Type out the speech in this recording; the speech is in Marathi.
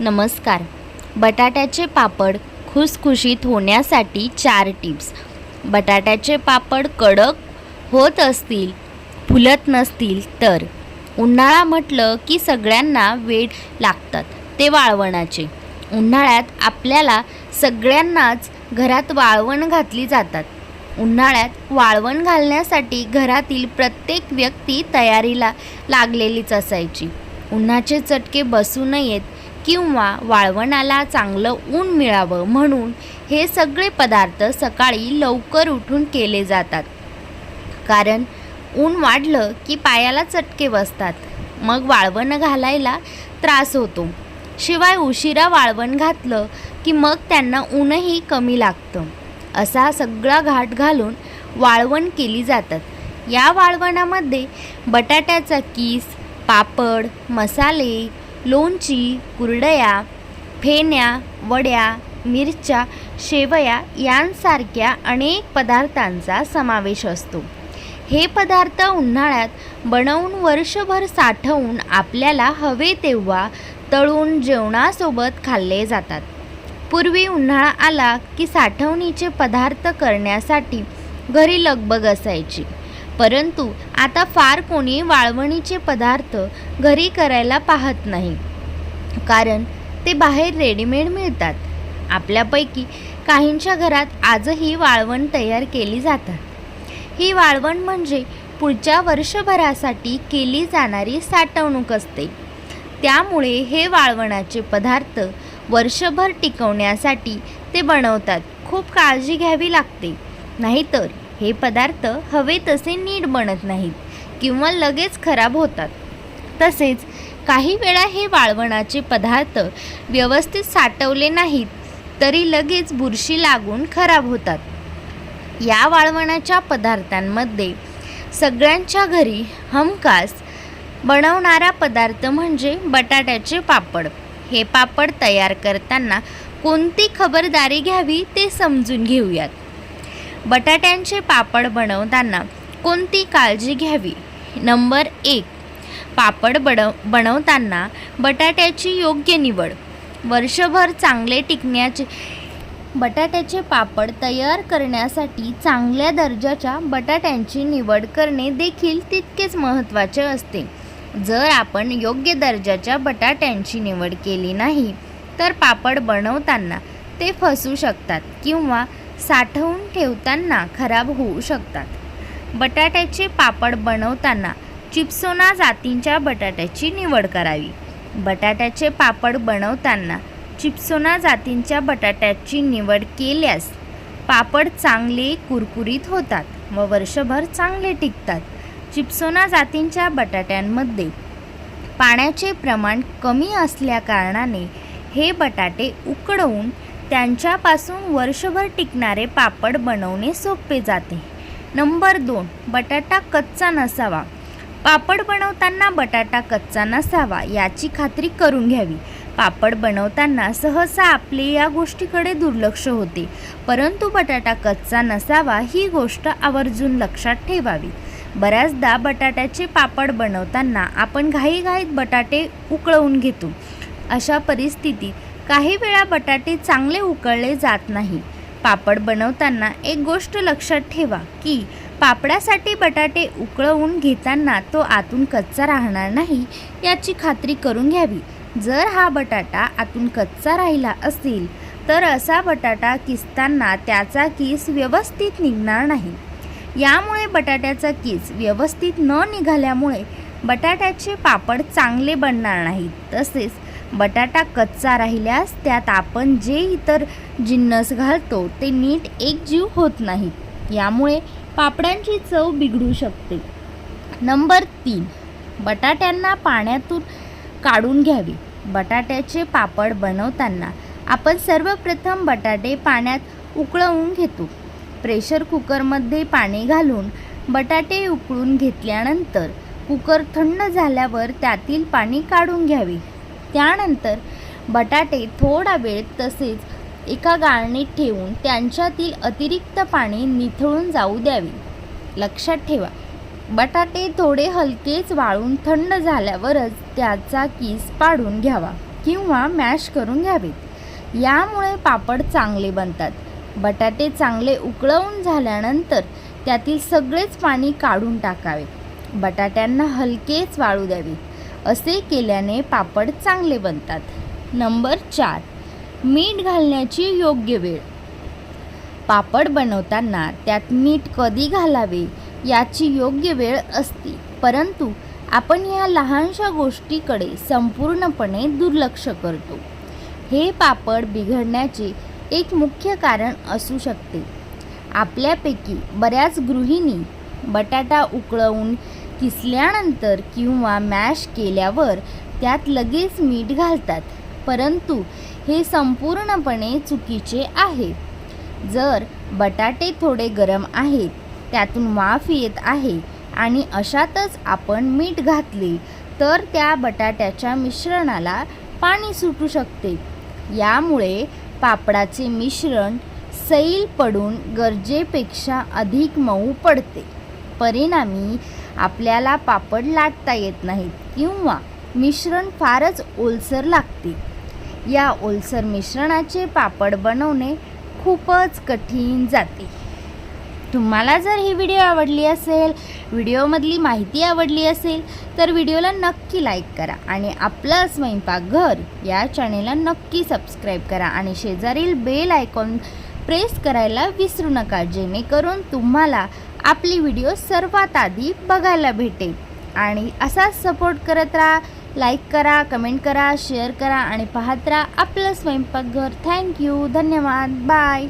नमस्कार. बटाट्याचे पापड खुसखुशीत होण्यासाठी चार टिप्स बटाट्याचे पापड कडक होत असतील फुलत नसतील तर. उन्हाळा म्हटलं की सगळ्यांना वेळ लागतात ते वाळवणाचे. उन्हाळ्यात आपल्याला सगळ्यांनाच घरात वाळवण घातली जातात. उन्हाळ्यात वाळवण घालण्यासाठी घरातील प्रत्येक व्यक्ती तयारीला लागलेलीच असायची. उन्हाचे चटके बसू नयेत किंवा वाळवणाला चांगलं ऊन मिळावं म्हणून हे सगळे पदार्थ सकाळी लवकर उठून केले जातात. कारण ऊन वाढलं की पायाला चटके बसतात. मग वाळवण घालायला त्रास होतो. शिवाय उशिरा वाळवण घातलं की मग त्यांना ऊनही कमी लागतं. असा सगळा घाट घालून वाळवण केली जातात. या वाळवणामध्ये बटाट्याचा किस पापड मसाले लोणची कुरडया फेण्या वड्या मिरच्या शेवया यांसारख्या अनेक पदार्थांचा समावेश असतो. हे पदार्थ उन्हाळ्यात बनवून वर्षभर साठवून आपल्याला हवे तेव्हा तळून जेवणासोबत खाल्ले जातात. पूर्वी उन्हाळा आला की साठवणीचे पदार्थ करण्यासाठी घरी लगबग असायची. परंतु आता फार कोणी वाळवणीचे पदार्थ घरी करायला पाहत नाही. कारण ते बाहेर रेडीमेड मिळतात. आपल्यापैकी काहींच्या घरात आजही वाळवण तयार केली जातात. ही वाळवण म्हणजे पुढच्या वर्षभरासाठी केली जाणारी साठवणूक असते. त्यामुळे हे वाळवणाचे पदार्थ वर्षभर टिकवण्यासाठी ते बनवतात. खूप काळजी घ्यावी लागते. नाहीतर हे पदार्थ हवे तसे नीट बनत नाहीत किंवा लगेच खराब होतात. तसेच काही वेळा हे वाळवणाचे पदार्थ व्यवस्थित साठवले नाहीत तरी लगेच बुरशी लागून खराब होतात. या वाळवणाच्या पदार्थांमध्ये सगळ्यांच्या घरी हमखास बनवणारा पदार्थ म्हणजे बटाट्याचे पापड. हे पापड तयार करताना कोणती खबरदारी घ्यावी ते समजून घेऊयात. बटाट्यांचे पापड बनवताना कोणती काळजी घ्यावी? नंबर एक पापड बनव बनवताना बटाट्याची योग्य निवड. वर्षभर चांगले टिकण्याचे बटाट्याचे पापड तयार करण्यासाठी चांगल्या दर्जाच्या बटाट्यांची निवड करणे देखील तितकेच महत्त्वाचे असते. जर आपण योग्य दर्जाच्या बटाट्यांची निवड केली नाही तर पापड बनवताना ते फसू शकतात किंवा साठवून ठेवताना खराब होऊ शकतात. बटाट्याचे पापड बनवताना चिप्सोना जातींच्या बटाट्याची निवड करावी. बटाट्याचे पापड बनवताना चिप्सोना जातींच्या बटाट्याची निवड केल्यास पापड चांगले कुरकुरीत होतात व वर्षभर चांगले टिकतात. चिप्सोना जातींच्या बटाट्यांमध्ये पाण्याचे प्रमाण कमी असल्याकारणाने हे बटाटे उकडवून त्यांच्यापासून वर्षभर टिकणारे पापड बनवणे सोपे जाते. नंबर दोन बटाटा कच्चा नसावा. पापड बनवताना बटाटा कच्चा नसावा याची खात्री करून घ्यावी. पापड बनवताना सहसा आपले या गोष्टीकडे दुर्लक्ष होते परंतु बटाटा कच्चा नसावा ही गोष्ट आवर्जून लक्षात ठेवावी. बऱ्याचदा बटाट्याचे पापड बनवताना आपण घाईघाईत बटाटे उकळवून घेतो. अशा परिस्थितीत काही वेळा बटाटे चांगले उकळले जात नाही. पापड बनवताना एक गोष्ट लक्षात ठेवा की पापडासाठी बटाटे उकळवून घेताना तो आतून कच्चा राहणार नाही याची खात्री करून घ्यावी. जर हा बटाटा आतून कच्चा राहिला असेल तर असा बटाटा किसताना त्याचा किस व्यवस्थित निघणार नाही. यामुळे बटाट्याचा किस व्यवस्थित न निघाल्यामुळे बटाट्याचे पापड चांगले बनणार नाहीत तसेच बटाटा कच्चा राहिल्यास त्यात आपण जे इतर जिन्नस घालतो ते नीट एकजीव होत नाही. यामुळे पापड्यांची चव बिघडू शकते. नंबर तीन. बटाट्यांना पाण्यातून काढून घ्यावी. बटाट्याचे पापड बनवताना आपण सर्वप्रथम बटाटे पाण्यात उकळवून घेतो. प्रेशर कुकरमध्ये पाणी घालून बटाटे उकळून घेतल्यानंतर कुकर थंड झाल्यावर त्यातील पाणी काढून घ्यावे. त्यानंतर बटाटे थोडा वेळ तसेच एका गाळणीत ठेवून त्यांच्यातील अतिरिक्त पाणी निथळून जाऊ द्यावे. लक्षात ठेवा बटाटे थोडे हलकेच वाळून थंड झाल्यावरच त्याचा किस पाडून घ्यावा किंवा मॅश करून घ्यावेत. यामुळे पापड चांगले बनतात. बटाटे चांगले उकळवून झाल्यानंतर त्यातील सगळेच पाणी काढून टाकावे. बटाट्यांना हलकेच वाळू द्यावे. असे केल्याने पापड चांगले बनतात. नंबर चार मीठ घालण्याची योग्य वेळ. पापड बनवताना त्यात मीठ कधी घालावे याची योग्य वेळ असते परंतु आपण ह्या लहानशा गोष्टीकडे संपूर्णपणे दुर्लक्ष करतो. हे पापड बिघडण्याचे एक मुख्य कारण असू शकते. आपल्यापैकी बऱ्याच गृहिणी बटाटा उकळवून किसल्यानंतर किंवा मॅश केल्यावर त्यात लगेच मीठ घालतात. परंतु हे संपूर्णपणे चुकीचे आहे. जर बटाटे थोडे गरम आहेत त्यातून वाफ येत आहे आणि अशातच आपण मीठ घातले तर त्या बटाट्याच्या मिश्रणाला पाणी सुटू शकते. यामुळे पापडाचे मिश्रण सैल पडून गरजेपेक्षा अधिक मऊ पडते. परिणामी आपल्याला पापड लाटता येत नाहीत किंवा मिश्रण फारच ओलसर लागते. या ओलसर मिश्रणाचे पापड बनवणे खूपच कठीण जाते. तुम्हाला जर ही व्हिडिओ आवडली असेल व्हिडिओमधली माहिती आवडली असेल तर व्हिडिओला नक्की लाईक करा आणि आपलं स्वयंपाकघर या चॅनेलला नक्की सबस्क्राईब करा आणि शेजारील बेल आयकॉन प्रेस करायला विसरू नका जेणेकरून तुम्हाला आपली व्हिडिओ सर्वात आधी बघायला भेटेल. आणि असाच सपोर्ट करत राहा लाईक करा कमेंट करा शेअर करा आणि पाहत राहा आपलं स्वयंपाकघर. थँक्यू धन्यवाद. बाय